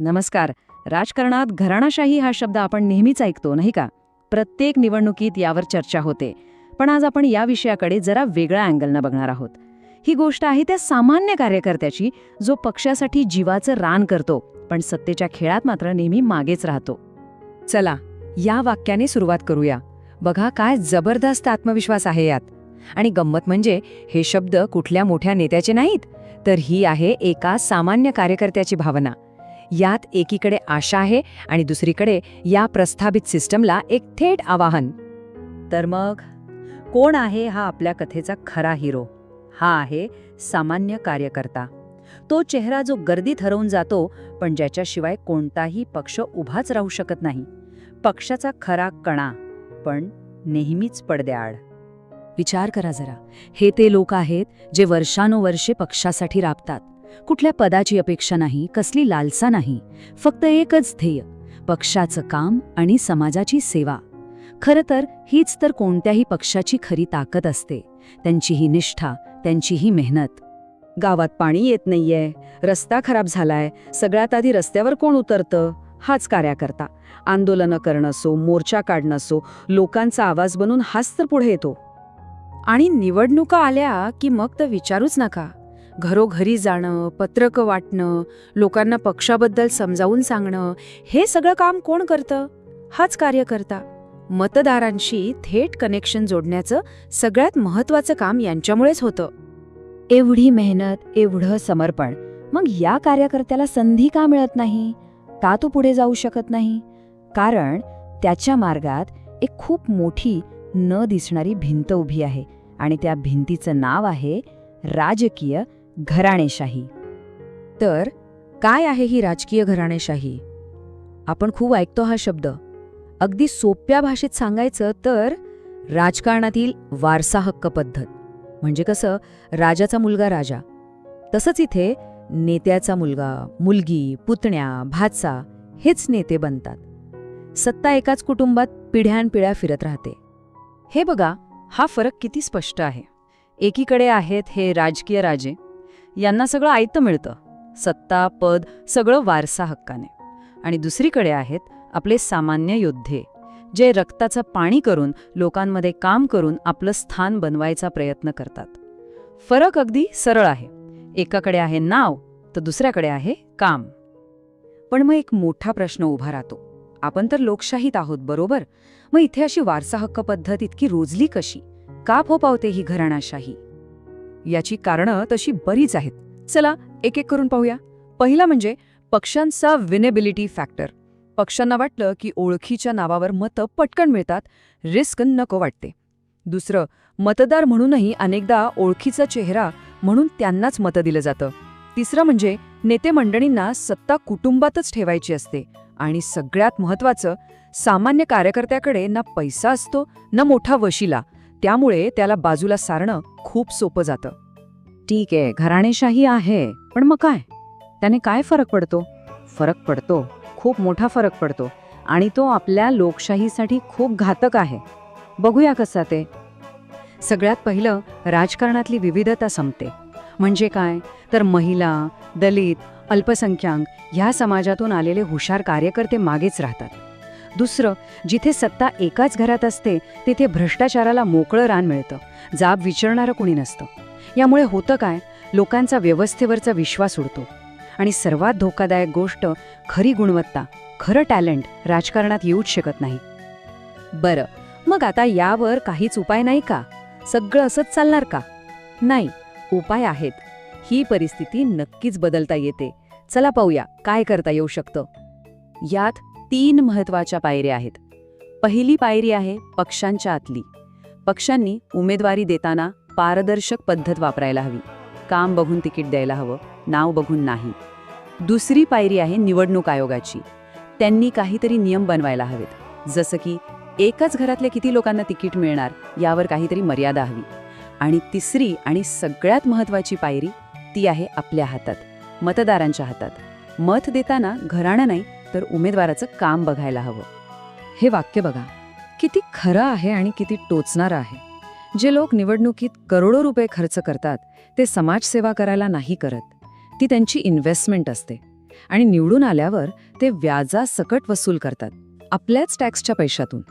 नमस्कार. राजकारणात घराणाशाही हा शब्द आपण नेहमीच ऐकतो नाही का? प्रत्येक निवडणुकीत यावर चर्चा होते. पण आज आपण या विषयाकडे जरा वेगळ्या अँगलनं बघणार आहोत. ही गोष्ट आहे त्या सामान्य कार्यकर्त्याची जो पक्षासाठी जीवाचं रान करतो पण सत्तेच्या खेळात मात्र नेहमी मागेच राहतो. चला या वाक्याने सुरुवात करूया. बघा काय जबरदस्त आत्मविश्वास आहे यात. आणि गंमत म्हणजे हे शब्द कुठल्या मोठ्या नेत्याचे नाहीत तर ही आहे एका सामान्य कार्यकर्त्याची भावना. यात एकीकडे आशा आहे आणि दुसरीकडे या प्रस्थापित सिस्टमला एक थेट आवाहन. तर मग कोण आहे हा आपल्या कथेचा खरा हिरो? हा आहे सामान्य कार्यकर्ता. तो चेहरा जो गर्दीत हरवून जातो पण ज्याच्याशिवाय कोणताही पक्ष उभाच राहू शकत नाही. पक्षाचा खरा कणा पण नेहमीच पडद्याआड. विचार करा जरा. हे ते लोक आहेत जे वर्षानुवर्षे पक्षासाठी राबतात. कुठल्या पदाची अपेक्षा नाही कसली लालसा नाही फक्त एकच ध्येय पक्षाचं काम आणि समाजाची सेवा. खरं तर हीच तर कोणत्याही पक्षाची खरी ताकद असते. त्यांची ही निष्ठा त्यांची ही मेहनत. गावात पाणी येत नाहीये रस्ता खराब झालाय सगळ्यात आधी रस्त्यावर कोण उतरतं? हाच कार्यकर्ता. आंदोलनं करणं असो मोर्चा काढणं असो लोकांचा आवाज बनून हाच तर पुढे येतो. आणि निवडणुका आल्या की मग तर विचारूच नका. घरोघरी जाणं पत्रकं वाटणं लोकांना पक्षाबद्दल समजावून सांगणं हे सगळं काम कोण करतं? हाच कार्यकर्ता. मतदारांशी थेट कनेक्शन जोडण्याचं सगळ्यात महत्वाचं काम यांच्यामुळेच होतं. एवढी मेहनत एवढं समर्पण मग या कार्यकर्त्याला संधी का मिळत नाही? का तो पुढे जाऊ शकत नाही? कारण त्याच्या मार्गात एक खूप मोठी न दिसणारी भिंत उभी आहे आणि त्या भिंतीचं नाव आहे राजकीय घराणेशाही. तर काय आहे ही राजकीय घराणेशाही? आपण खूप ऐकतो हा शब्द. अगदी सोप्या भाषेत सांगायचं तर राजकारणातील वारसा हक्क पद्धत. म्हणजे कसं? राजाचा मुलगा राजा. तसंच इथे नेत्याचा मुलगा मुलगी पुतण्या भाचा हेच नेते बनतात. सत्ता एकाच कुटुंबात पिढ्यानपिढ्या फिरत राहते. हे बघा हा फरक किती स्पष्ट आहे. एकीकडे आहेत हे राजकीय राजे यांना सगळं आयतं मिळतं. सत्ता पद सगळं वारसा हक्काने. आणि दुसरीकडे आहेत आपले सामान्य योद्धे जे रक्ताचं पाणी करून लोकांमध्ये काम करून आपलं स्थान बनवायचा प्रयत्न करतात. फरक अगदी सरळ आहे. एकाकडे आहे नाव तर दुसऱ्याकडे आहे काम. पण मग एक मोठा प्रश्न उभा राहतो. आपण तर लोकशाहीत आहोत बरोबर? मग इथे अशी वारसा हक्क पद्धत इतकी रोजली कशी? का फोपावते ही घराणाशाही? याची कारणं तशी बरीच आहेत. चला एक एक करून पाहूया. पहिला म्हणजे पक्षांचा विनेबिलिटी फॅक्टर. पक्षांना वाटलं की ओळखीच्या नावावर मतं पटकन मिळतात रिस्क नको वाटते. दुसरं मतदार म्हणूनही अनेकदा ओळखीचा चेहरा म्हणून त्यांनाच मतं दिलं जातं. तिसरं म्हणजे नेते मंडळींना सत्ता कुटुंबातच ठेवायची असते आणि सगळ्यात महत्वाचं सामान्य कार्यकर्त्याकडे ना पैसा असतो ना मोठा वशिला. त्यामुळे त्याला बाजूला सारणं खूप सोपं जातं. ठीक आहे घराणेशाही आहे पण मग काय? त्याने काय फरक पडतो? फरक पडतो. खूप मोठा फरक पडतो. आणि तो आपल्या लोकशाहीसाठी खूप घातक आहे. बघूया कसा ते. सगळ्यात पहिलं राजकारणातली विविधता संपते. म्हणजे काय? तर महिला दलित अल्पसंख्याक ह्या समाजातून आलेले हुशार कार्यकर्ते मागेच राहतात. दुसरं जिथे सत्ता एकाच घरात असते तिथे भ्रष्टाचाराला मोकळं रान मिळतं. जाब विचारणारं कुणी नसतं. यामुळे होतं काय? लोकांचा व्यवस्थेवरचा विश्वास उडतो. आणि सर्वात धोकादायक गोष्ट खरी गुणवत्ता खरं टॅलेंट राजकारणात येऊच शकत नाही. बरं मग आता यावर काहीच उपाय नाही का? सगळं असंच चालणार का? नाही उपाय आहेत. ही परिस्थिती नक्कीच बदलता येते. चला पाहूया काय करता येऊ शकतं? यात तीन महत्त्वाच्या पायऱ्या आहेत. पहिली पायरी आहे पक्षांच्या आतली. पक्षांनी उमेदवारी देताना पारदर्शक पद्धत वापरायला हवी. काम बघून तिकीट द्यायला हवं नाव बघून नाही. दुसरी पायरी आहे निवडणूक आयोगाची. त्यांनी काहीतरी नियम बनवायला हवेत. जसं की एकाच घरातल्या किती लोकांना तिकीट मिळणार यावर काहीतरी मर्यादा हवी. आणि तिसरी आणि सगळ्यात महत्वाची पायरी ती आहे आपल्या हातात मतदारांच्या हातात. मत देताना घराणं नाही तर उमेदवाराचं काम बघायला हवं. हे वाक्य बघा. किती खरं आहे आणि किती टोचणारं आहे. जे लोक निवडणुकीत करोडो रुपये खर्च करतात ते समाजसेवा करायला नाही करत. ती त्यांची इन्व्हेस्टमेंट असते. आणि निवडून आल्यावर ते व्याजासकट वसूल करतात आपल्याच टॅक्सच्या पैशातून.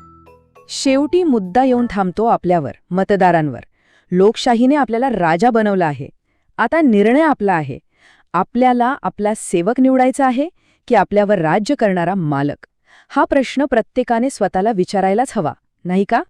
शेवटी मुद्दा येऊन थांबतो आपल्यावर मतदारांवर. लोकशाहीने आपल्याला राजा बनवला आहे. आता निर्णय आपला आहे. आपल्याला आपला सेवक निवडायचा आहे की आपल्यावर राज्य करणारा मालक. हा प्रश्न प्रत्येकाने स्वतःला विचारायलाच हवा. नाही का?